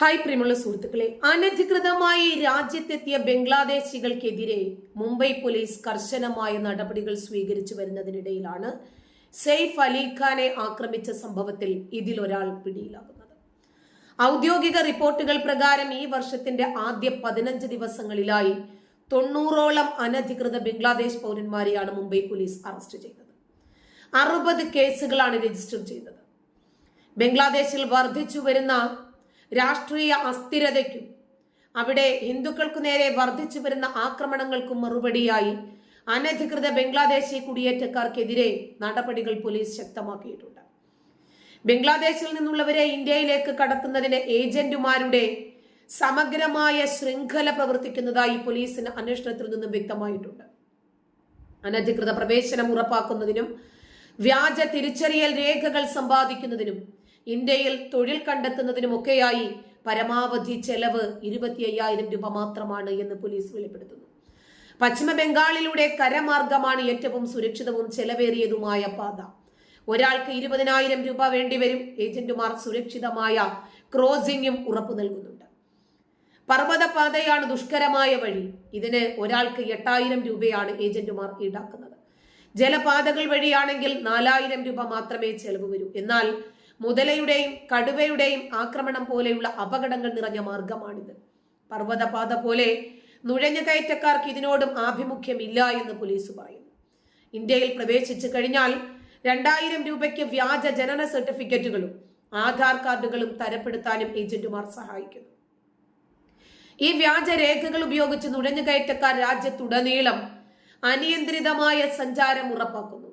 Hi പ്രിയമുള്ള സുഹൃത്തുക്കളെ അനധികൃതമായി രാജ്യത്തെത്തിയ ബംഗ്ലാദേശികൾക്കെതിരെ മുംബൈ പോലീസ് കർശനമായ നടപടികൾ സ്വീകരിച്ചു വരുന്നതിനിടയിലാണ് സെയ്ഫ് അലിഖാനെ ആക്രമിച്ച സംഭവത്തിൽ ഇതിലൊരാൾ പിടിയിലാകുന്നത്. ഔദ്യോഗിക റിപ്പോർട്ടുകൾ പ്രകാരം ഈ വർഷത്തിന്റെ ആദ്യ പതിനഞ്ച് ദിവസങ്ങളിലായി തൊണ്ണൂറോളം അനധികൃത ബംഗ്ലാദേശ് പൗരന്മാരെയാണ് മുംബൈ പോലീസ് അറസ്റ്റ് ചെയ്തത്. അറുപത് കേസുകളാണ് രജിസ്റ്റർ ചെയ്തത്. ബംഗ്ലാദേശിൽ വർദ്ധിച്ചു വരുന്ന രാഷ്ട്രീയ അസ്ഥിരതയ്ക്കും അവിടെ ഹിന്ദുക്കൾക്കു നേരെ വർദ്ധിച്ചു വരുന്ന ആക്രമണങ്ങൾക്കും മറുപടിയായി അനധികൃത ബംഗ്ലാദേശി കുടിയേറ്റക്കാർക്കെതിരെ നടപടികൾ പോലീസ് ശക്തമാക്കിയിട്ടുണ്ട്. ബംഗ്ലാദേശിൽ നിന്നുള്ളവരെ ഇന്ത്യയിലേക്ക് കടത്തുന്നതിന് ഏജന്റുമാരുടെ സമഗ്രമായ ശൃംഖല പ്രവർത്തിക്കുന്നതായി പോലീസിന് അന്വേഷണത്തിൽ നിന്നും വ്യക്തമായിട്ടുണ്ട്. അനധികൃത പ്രവേശനം ഉറപ്പാക്കുന്നതിനും വ്യാജ തിരിച്ചറിയൽ രേഖകൾ സമ്പാദിക്കുന്നതിനും ഇന്ത്യയിൽ തൊഴിൽ കണ്ടെത്തുന്നതിനുമൊക്കെയായി പരമാവധി ചെലവ് ഇരുപത്തി അയ്യായിരം രൂപ മാത്രമാണ് എന്ന് പോലീസ് വെളിപ്പെടുത്തുന്നു. പശ്ചിമ ബംഗാളിലൂടെ കരമാർഗമാണ് ഏറ്റവും സുരക്ഷിതവും ചെലവേറിയതുമായ പാത. ഒരാൾക്ക് ഇരുപതിനായിരം രൂപ വേണ്ടിവരും. ഏജന്റുമാർ സുരക്ഷിതമായ ക്രോസിംഗും ഉറപ്പു നൽകുന്നുണ്ട്. പർവതപാതയാണ് ദുഷ്കരമായ വഴി. ഇതിന് ഒരാൾക്ക് എട്ടായിരം രൂപയാണ് ഏജന്റുമാർ ഈടാക്കുന്നത്. ജലപാതകൾ വഴിയാണെങ്കിൽ നാലായിരം രൂപ മാത്രമേ ചെലവ് വരൂ. എന്നാൽ മുതലയുടെയും കടുവയുടെയും ആക്രമണം പോലെയുള്ള അപകടങ്ങൾ നിറഞ്ഞ മാർഗമാണിത്. പർവതപാത പോലെ നുഴഞ്ഞു കയറ്റക്കാർക്ക് ഇതിനോടും ആഭിമുഖ്യമില്ല എന്ന് പോലീസ് പറയുന്നു. ഇന്ത്യയിൽ പ്രവേശിച്ചു കഴിഞ്ഞാൽ രണ്ടായിരം രൂപയ്ക്ക് വ്യാജ ജനന സർട്ടിഫിക്കറ്റുകളും ആധാർ കാർഡുകളും തരപ്പെടുത്താനും ഏജന്റുമാർ സഹായിക്കുന്നു. ഈ വ്യാജ രേഖകൾ ഉപയോഗിച്ച് നുഴഞ്ഞുകയറ്റക്കാർ രാജ്യത്തുടനീളം അനിയന്ത്രിതമായ സഞ്ചാരം ഉറപ്പാക്കുന്നു.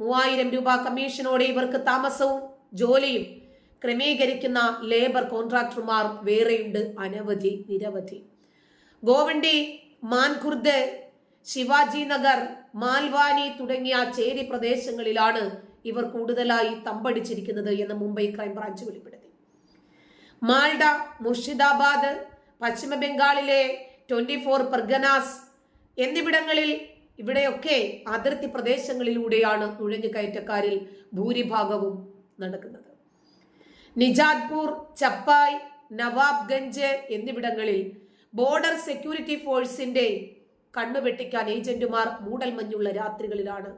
മൂവായിരം രൂപ കമ്മീഷനോടെ ഇവർക്ക് താമസവും ജോലിയും ക്രമീകരിക്കുന്ന ലേബർ കോൺട്രാക്ടർമാർ വേറെയുണ്ട് അനവധി നിരവധി. ഗോവണ്ടി മാൻഖുർദ് ശിവാജി നഗർ മാൽവാനി തുടങ്ങിയ ചേരി പ്രദേശങ്ങളിലാണ് ഇവർ കൂടുതലായി തമ്പടിച്ചിരിക്കുന്നത് എന്ന് മുംബൈ ക്രൈംബ്രാഞ്ച് വെളിപ്പെടുത്തി. മാൾഡ മുർഷിദാബാദ് പശ്ചിമ ബംഗാളിലെ ട്വന്റി ഫോർ പെർഗനാസ് എന്നിവിടങ്ങളിൽ ഇവിടെയൊക്കെ അതിർത്തി പ്രദേശങ്ങളിലൂടെയാണ് നുഴഞ്ഞുകയറ്റക്കാരിൽ ഭൂരിഭാഗവും നടക്കുന്നത്. നിജാദ്പൂർ ചപ്പായ് നവാബ്ഗഞ്ച് എന്നിവിടങ്ങളിൽ ബോർഡർ സെക്യൂരിറ്റി ഫോഴ്സിന്റെ കണ്ണുവെട്ടിക്കാൻ ഏജന്റുമാർ മൂടൽമഞ്ഞുള്ള രാത്രികളിലാണ്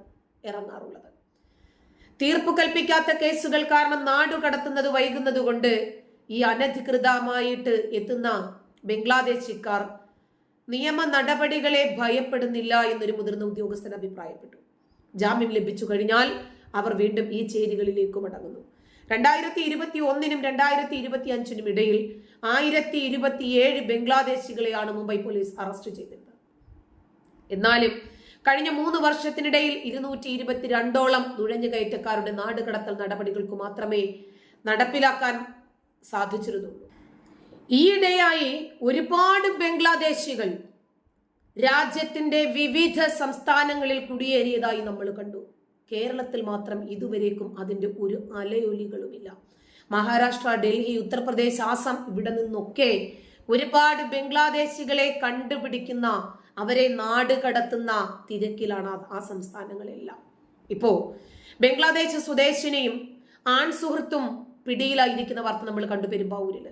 ഇറങ്ങാറുള്ളത്. തീർപ്പ് കൽപ്പിക്കാത്ത കേസുകൾ കാരണം നാടു കടത്തുന്നത് വൈകുന്നത് കൊണ്ട് ഈ അനധികൃതമായിട്ട് എത്തുന്ന ബംഗ്ലാദേശിക്കാർ നിയമ നടപടികളെ ഭയപ്പെടുന്നില്ല എന്നൊരു മുതിർന്ന ഉദ്യോഗസ്ഥൻ അഭിപ്രായപ്പെട്ടു. ജാമ്യം ലഭിച്ചു കഴിഞ്ഞാൽ അവർ വീണ്ടും ഈ ചേരികളിലേക്ക് മടങ്ങുന്നു. രണ്ടായിരത്തി ഇരുപത്തി ഒന്നിനും രണ്ടായിരത്തി ഇരുപത്തി അഞ്ചിനും ഇടയിൽ ആയിരത്തി ഇരുപത്തിയേഴ് ബംഗ്ലാദേശികളെയാണ് മുംബൈ പോലീസ് അറസ്റ്റ് ചെയ്തത് എന്നാലും കഴിഞ്ഞ മൂന്ന് വർഷത്തിനിടയിൽ ഇരുന്നൂറ്റി ഇരുപത്തിരണ്ടോളം നുഴഞ്ഞുകയറ്റക്കാരുടെ നാടുകടത്തൽ നടപടികൾക്ക് മാത്രമേ നടപ്പിലാക്കാൻ സാധിച്ചിരുന്നുള്ളൂ. ഈയിടെയായി ഒരുപാട് ബംഗ്ലാദേശികൾ രാജ്യത്തിന്റെ വിവിധ സംസ്ഥാനങ്ങളിൽ കുടിയേറിയതായി നമ്മൾ കണ്ടു. കേരളത്തിൽ മാത്രം ഇതുവരേക്കും അതിന്റെ ഒരു അലയൊലികളുമില്ല. മഹാരാഷ്ട്ര ഡൽഹി ഉത്തർപ്രദേശ് ആസാം ഇവിടെ നിന്നൊക്കെ ഒരുപാട് ബംഗ്ലാദേശികളെ കണ്ടുപിടിക്കുന്ന അവരെ നാട് കടത്തുന്ന തിരക്കിലാണ് ആ സംസ്ഥാനങ്ങളെല്ലാം. ഇപ്പോ ബംഗ്ലാദേശ് സ്വദേശിനിയും ആൺ സുഹൃത്തും പിടിയിലായിരിക്കുന്ന വാർത്ത നമ്മൾ കണ്ടു പെരുമ്പാവൂരിൽ.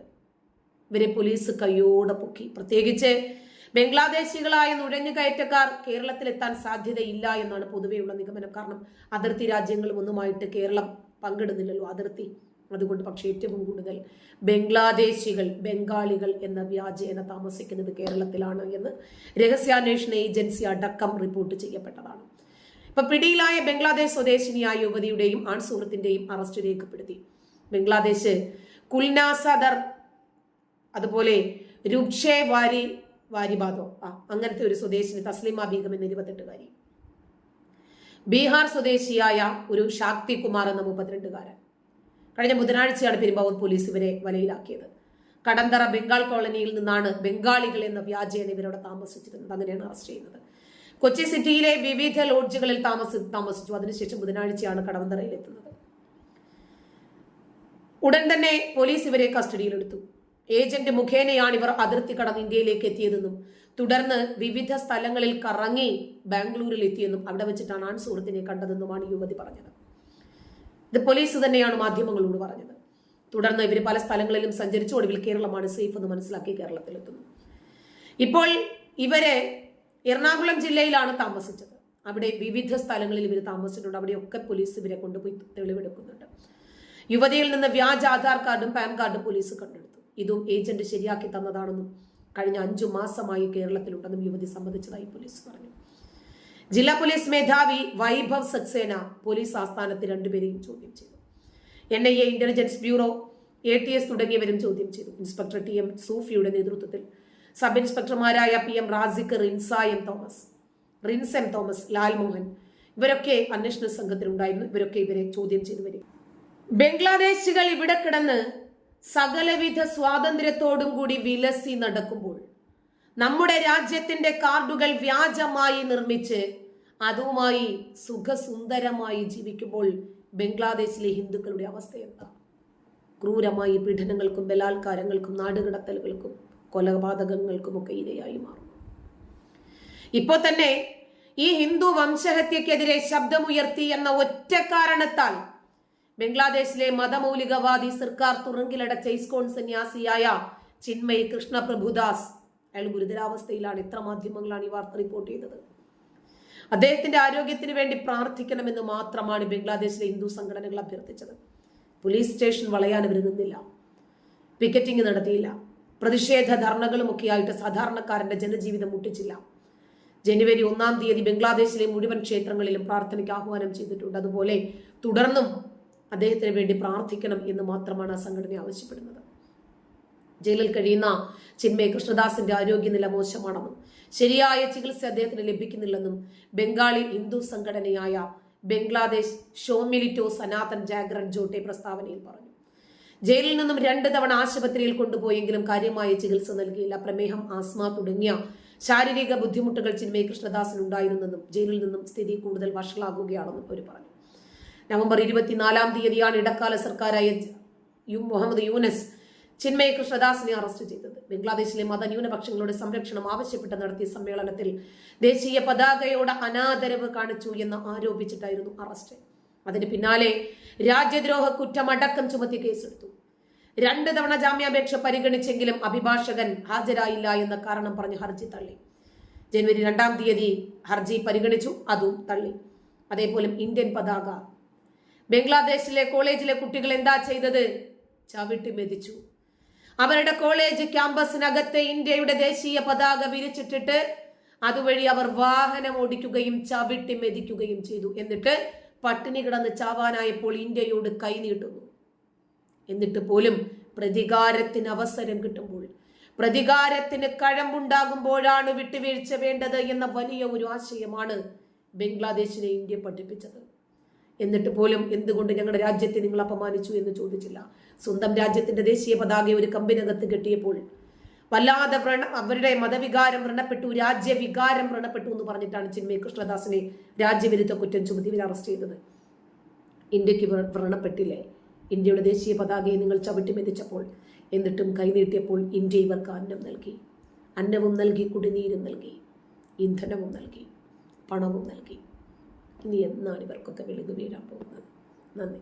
ഇവരെ പോലീസ് കയ്യോടെ പൊക്കി. പ്രത്യേകിച്ച് ബംഗ്ലാദേശികളായ നുഴഞ്ഞുകയറ്റക്കാർ കേരളത്തിലെത്താൻ സാധ്യതയില്ല എന്നാണ് പൊതുവെയുള്ള നിഗമനം. കാരണം അതിർത്തി രാജ്യങ്ങളും ഒന്നുമായിട്ട് കേരളം പങ്കിടുന്നില്ലല്ലോ. അതിർത്തി. അതുകൊണ്ട് പക്ഷേ ഏറ്റവും കൂടുതൽ ബംഗ്ലാദേശികൾ ബംഗാളികൾ എന്ന വ്യാജേന താമസിക്കുന്നത് കേരളത്തിലാണ് എന്ന് രഹസ്യാന്വേഷണ ഏജൻസി അടക്കം റിപ്പോർട്ട് ചെയ്യപ്പെട്ടതാണ്. ഇപ്പൊ പിടിയിലായ ബംഗ്ലാദേശ് സ്വദേശിനിയായ യുവതിയുടെയും ആൺ സുഹൃത്തിന്റെയും അറസ്റ്റ് രേഖപ്പെടുത്തി. ബംഗ്ലാദേശ് കുൽനാസദർ അതുപോലെ രുക്ഷേ വാരി വാരിബാദോ ആ അങ്ങനത്തെ ഒരു സ്വദേശിനി തസ്ലിമ ബീഗം എന്ന ഇരുപത്തെട്ടുകാരി. ബീഹാർ സ്വദേശിയായ ഒരു ശാക്തി കുമാർ എന്ന മുപ്പത്തിരണ്ടുകാരൻ. കഴിഞ്ഞ ബുധനാഴ്ചയാണ് പെരുമ്പാവൂർ പോലീസ് ഇവരെ വലയിലാക്കിയത്. കടന്തറ ബംഗാൾ കോളനിയിൽ നിന്നാണ് ബംഗാളികൾ എന്ന വ്യാജേന ഇവരോട് താമസിച്ചിരുന്നത്. അങ്ങനെയാണ് അറസ്റ്റ് ചെയ്യുന്നത്. കൊച്ചി സിറ്റിയിലെ വിവിധ ലോഡ്ജുകളിൽ താമസി താമസിച്ചു. അതിനുശേഷം ബുധനാഴ്ചയാണ് കടവന്തറയിൽ എത്തുന്നത് ഉടൻ തന്നെ പോലീസ് ഇവരെ കസ്റ്റഡിയിലെടുത്തു. ഏജന്റ് മുഖേനയാണ് ഇവർ അതിർത്തി കടന്ന് ഇന്ത്യയിലേക്ക് എത്തിയതെന്നും തുടർന്ന് വിവിധ സ്ഥലങ്ങളിൽ കറങ്ങി ബാംഗ്ലൂരിൽ എത്തിയെന്നും അവിടെ വെച്ചിട്ടാണ് ആൺ സുഹൃത്തിനെ കണ്ടതെന്നുമാണ് യുവതി പറഞ്ഞത്. ഇത് പോലീസ് തന്നെയാണ് മാധ്യമങ്ങളോട് പറഞ്ഞത്. തുടർന്ന് ഇവർ പല സ്ഥലങ്ങളിലും സഞ്ചരിച്ചു ഒടുവിൽ കേരളമാണ് സേഫ് എന്ന് മനസ്സിലാക്കി കേരളത്തിലെത്തുന്നു. ഇപ്പോൾ ഇവരെ എറണാകുളം ജില്ലയിലാണ് താമസിച്ചത്. അവിടെ വിവിധ സ്ഥലങ്ങളിൽ ഇവർ താമസിച്ചിട്ടുണ്ട്. അവിടെയൊക്കെ പോലീസ് ഇവരെ കൊണ്ടുപോയി തെളിവെടുക്കുന്നുണ്ട്. യുവതിയിൽ നിന്ന് വ്യാജ ആധാർ കാർഡും പാൻ കാർഡും പോലീസ് കണ്ടെടുത്തു. ഇതും ഏജന്റ് ശരിയാക്കി തന്നതാണെന്നും കഴിഞ്ഞ അഞ്ചു മാസമായി കേരളത്തിലുണ്ടെന്നും യുവതി സമ്മതിച്ചതായി പോലീസ് പറഞ്ഞു. ജില്ലാ പോലീസ് മേധാവി വൈഭവ് സക്സേന പോലീസ് ആസ്ഥാനത്ത് രണ്ടുപേരെയും ചോദ്യം ചെയ്തു. N I A intelligence bureau A T S തുടങ്ങിയവരും ചോദ്യം ചെയ്തു. ഇൻസ്പെക്ടർ ടി എം സൂഫിയുടെ നേതൃത്വത്തിൽ sub ഇൻസ്പെക്ടർമാരായ P M Rasik Rinsa M Thomas Rins M Thomas Lalmohan ഇവരൊക്കെ അന്വേഷണ സംഘത്തിലുണ്ടായിരുന്നു. ഇവരൊക്കെ ഇവരെ ചോദ്യം ചെയ്തു വരും ബംഗ്ലാദേശികൾ ഇവിടെ കിടന്ന് സകലവിധ സ്വാതന്ത്ര്യത്തോടും കൂടി വിലസി നടക്കുമ്പോൾ നമ്മുടെ രാജ്യത്തിന്റെ കാർഡുകൾ വ്യാജമായി നിർമ്മിച്ച് അതുമായി സുഖസുന്ദരമായി ജീവിക്കുമ്പോൾ ബംഗ്ലാദേശിലെ ഹിന്ദുക്കളുടെ അവസ്ഥ എന്താ? ക്രൂരമായി പീഡനങ്ങൾക്കും ബലാത്കാരങ്ങൾക്കും നാടുകടത്തലുകൾക്കും കൊലപാതകങ്ങൾക്കുമൊക്കെ ഇരയായി മാറും. ഇപ്പോൾ തന്നെ ഈ ഹിന്ദു വംശഹത്യക്കെതിരെ ശബ്ദമുയർത്തി എന്ന ഒറ്റ കാരണത്താൽ ബംഗ്ലാദേശിലെ മതമൗലികവാദി സർക്കാർ തുറങ്കിലടച്ച ഇസ്കോൺ സന്യാസിയായ ചിന്മയ് കൃഷ്ണപ്രഭുദാസ്. അയാൾ ഗുരുതരാവസ്ഥയിലാണ്. ഇത്ര മാധ്യമങ്ങളാണ് ഈ വാർത്ത റിപ്പോർട്ട് ചെയ്തത്. അദ്ദേഹത്തിന്റെ ആരോഗ്യത്തിന് വേണ്ടി പ്രാർത്ഥിക്കണമെന്ന് മാത്രമാണ് ബംഗ്ലാദേശിലെ ഹിന്ദു സംഘടനകൾ അഭ്യർത്ഥിച്ചത്. പോലീസ് സ്റ്റേഷൻ വളയാൻ അവർ നിന്നില്ല. പിക്കറ്റിംഗ് നടത്തിയില്ല. പ്രതിഷേധ ധർണകളുമൊക്കെയായിട്ട് സാധാരണക്കാരന്റെ ജനജീവിതം മുട്ടിച്ചില്ല. ജനുവരി ഒന്നാം തീയതി ബംഗ്ലാദേശിലെ മുഴുവൻ ക്ഷേത്രങ്ങളിലും പ്രാർത്ഥനയ്ക്ക് ആഹ്വാനം ചെയ്തിട്ടുണ്ട്. അതുപോലെ തുടർന്നും അദ്ദേഹത്തിന് വേണ്ടി പ്രാർത്ഥിക്കണം എന്ന് മാത്രമാണ് ആ സംഘടന ആവശ്യപ്പെടുന്നത്. ജയിലിൽ കഴിയുന്ന ചിന്മയ കൃഷ്ണദാസിന്റെ ആരോഗ്യനില മോശമാണെന്നും ശരിയായ ചികിത്സ അദ്ദേഹത്തിന് ലഭിക്കുന്നില്ലെന്നും ബംഗാളി ഹിന്ദു സംഘടനയായ ബംഗ്ലാദേശ് ഷോമിലിറ്റോ സനാതൻ ജാഗ്രൻ ജോട്ടെ പ്രസ്താവനയിൽ പറഞ്ഞു. ജയിലിൽ നിന്നും രണ്ട് തവണ ആശുപത്രിയിൽ കൊണ്ടുപോയെങ്കിലും കാര്യമായ ചികിത്സ നൽകിയില്ല. പ്രമേഹം ആസ്മ തുടങ്ങിയ ശാരീരിക ബുദ്ധിമുട്ടുകൾ ചിന്മയ കൃഷ്ണദാസിന് ഉണ്ടായിരുന്നെന്നും ജയിലിൽ നിന്നും സ്ഥിതി കൂടുതൽ വഷളാകുകയാണെന്നും അവർ പറഞ്ഞു. നവംബർ ഇരുപത്തിനാലാം തീയതിയാണ് ഇടക്കാല സർക്കാരായ യു മുഹമ്മദ് യൂനസ് ചിന്മയ കൃഷ്ണദാസിനെ അറസ്റ്റ് ചെയ്തത്. ബംഗ്ലാദേശിലെ മതന്യൂനപക്ഷങ്ങളുടെ സംരക്ഷണം ആവശ്യപ്പെട്ട് നടത്തിയ സമ്മേളനത്തിൽ ദേശീയ പതാകയോട് അനാദരവ് കാണിച്ചു എന്ന് ആരോപിച്ചിട്ടായിരുന്നു അറസ്റ്റ്. അതിന് പിന്നാലെ രാജ്യദ്രോഹ കുറ്റമടക്കം ചുമത്തി കേസെടുത്തു. രണ്ട് തവണ ജാമ്യാപേക്ഷ പരിഗണിച്ചെങ്കിലും അഭിഭാഷകൻ ഹാജരായില്ല എന്ന കാരണം പറഞ്ഞ് ഹർജി തള്ളി. ജനുവരി രണ്ടാം തീയതി ഹർജി പരിഗണിച്ചു അതും തള്ളി. അതേപോലെ ഇന്ത്യൻ പതാക ബംഗ്ലാദേശിലെ കോളേജിലെ കുട്ടികൾ എന്താ ചെയ്തത്? ചവിട്ടി മെതിച്ചു. അവരുടെ കോളേജ് ക്യാമ്പസിനകത്തെ ഇന്ത്യയുടെ ദേശീയ പതാക വിരിച്ചിട്ടിട്ട് അതുവഴി അവർ വാഹനം ഓടിക്കുകയും ചവിട്ടി മെതിക്കുകയും ചെയ്തു. എന്നിട്ട് പട്ടിണി കിടന്ന് ചാവാനായപ്പോൾ ഇന്ത്യയോട് കൈനീട്ടുന്നു എന്നിട്ട് പോലും പ്രതികാരത്തിന് അവസരം കിട്ടുമ്പോൾ പ്രതികാരത്തിന് കഴമ്പുണ്ടാകുമ്പോഴാണ് വിട്ടുവീഴ്ച വേണ്ടത് എന്ന വലിയ ഒരു ആശയമാണ് ബംഗ്ലാദേശിനെ ഇന്ത്യ പഠിപ്പിച്ചത്. എന്നിട്ട് പോലും എന്തുകൊണ്ട് ഞങ്ങളുടെ രാജ്യത്തെ നിങ്ങൾ അപമാനിച്ചു എന്ന് ചോദിച്ചില്ല. സ്വന്തം രാജ്യത്തിന്റെ ദേശീയ പതാക ഒരു കമ്പിനകത്ത് കെട്ടിയപ്പോൾ വല്ലാതെ വ്രണ അവരുടെ മതവികാരം വ്രണപ്പെട്ടു രാജ്യവികാരം വ്രണപ്പെട്ടു എന്ന് പറഞ്ഞിട്ടാണ് ചിന്മയ കൃഷ്ണദാസിനെ രാജ്യവിരുദ്ധ കുറ്റം ചുമത്തി അറസ്റ്റ് ചെയ്തത്. ഇന്ത്യയ്ക്ക് വ്ര- വ്രണപ്പെട്ടില്ലേ? ഇന്ത്യയുടെ ദേശീയ പതാകയെ നിങ്ങൾ ചവിട്ടി മെതിച്ചപ്പോൾ എന്നിട്ടും കൈനീട്ടിയപ്പോൾ ഇന്ത്യ ഇവർക്ക് അന്നം നൽകി. അന്നവും നൽകി കുടിനീരും നൽകി ഇന്ധനവും നൽകി പണവും നൽകി. ഇനി എന്നാണ് ഇവർക്കൊക്കെ വെളിവ് വീഴാൻ പോകുന്നത്? നന്ദി.